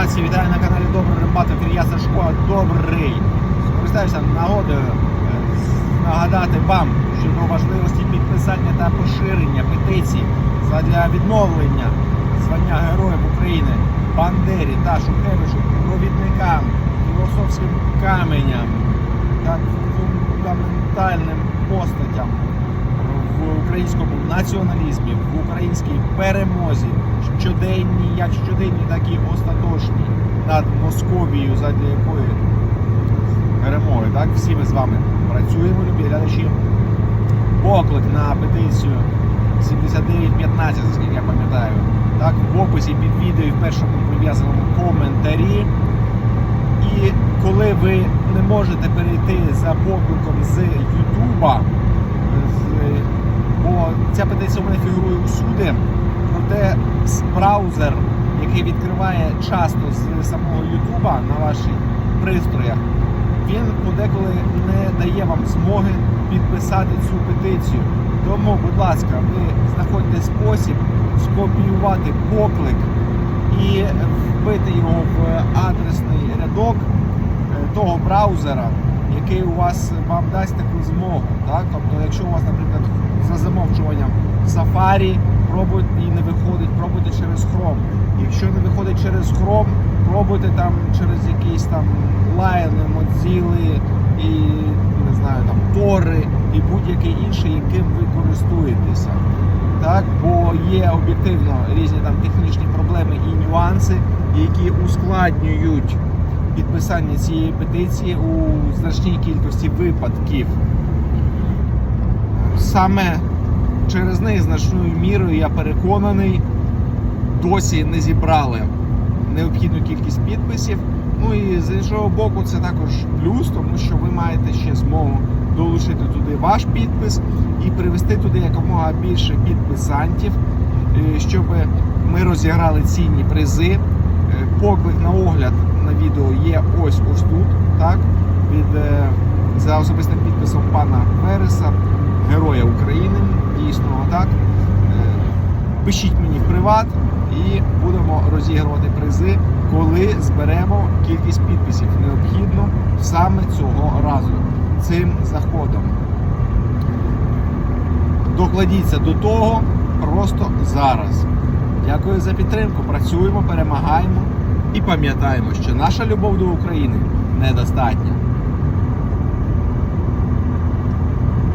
нації, вітаю на каналі Добрий Рибаток, я Сашко Добрий. Скористаюся нагодою е, нагадати вам щодо важливості підписання та поширення петицій для відновлення звання Героїв України Бандері та Шухевичу, провідникам, філософським каменям та фундаментальним постатям в українському націоналізмі, в українській перемозі, щоденні, як щоденні, так і остаточні над Московією, задля якої перемоги. Так, всі ми з вами працюємо, любі глядачі. Поклик на петицію 7915, наскільки я пам'ятаю. Так, в описі під відео і в першому прив'язаному коментарі. І коли ви не можете перейти за покликом з Ютуба, ця петиція у мене фігурує усюди, проте браузер, який відкриває часто з самого Ютуба на ваших пристроях, він подеколи не дає вам змоги підписати цю петицію. Тому, будь ласка, ви знаходьте спосіб скопіювати поклик і вбити його в адресний рядок е, того браузера, який у вас вам дасть таку змогу. Так? Тобто, якщо у вас, наприклад, за замовчуванням Safari пробуйте і не виходить, пробуйте через Chrome. Якщо не виходить через Chrome, пробуйте там через якісь там Line, Mozilla і не знаю там Тори і будь-який інший, яким ви користуєтеся. Так, бо є об'єктивно різні там технічні проблеми і нюанси, які ускладнюють підписання цієї петиції у значній кількості випадків. Саме через них значною мірою я переконаний, досі не зібрали необхідну кількість підписів. Ну і з іншого боку, це також плюс, тому що ви маєте ще змогу долучити туди ваш підпис і привести туди якомога більше підписантів, е, щоб ми розіграли цінні призи. Е, Поклик на огляд на відео є ось ось тут, так, від е, за особистим підписом пана Вереса, Героя України, дійсного так. Е, Пишіть мені в приват і будемо розігрувати призи, коли зберемо кількість підписів необхідно саме цього разу цим заходом. Докладіться до того просто зараз. Дякую за підтримку. Працюємо, перемагаємо і пам'ятаємо, що наша любов до України недостатня.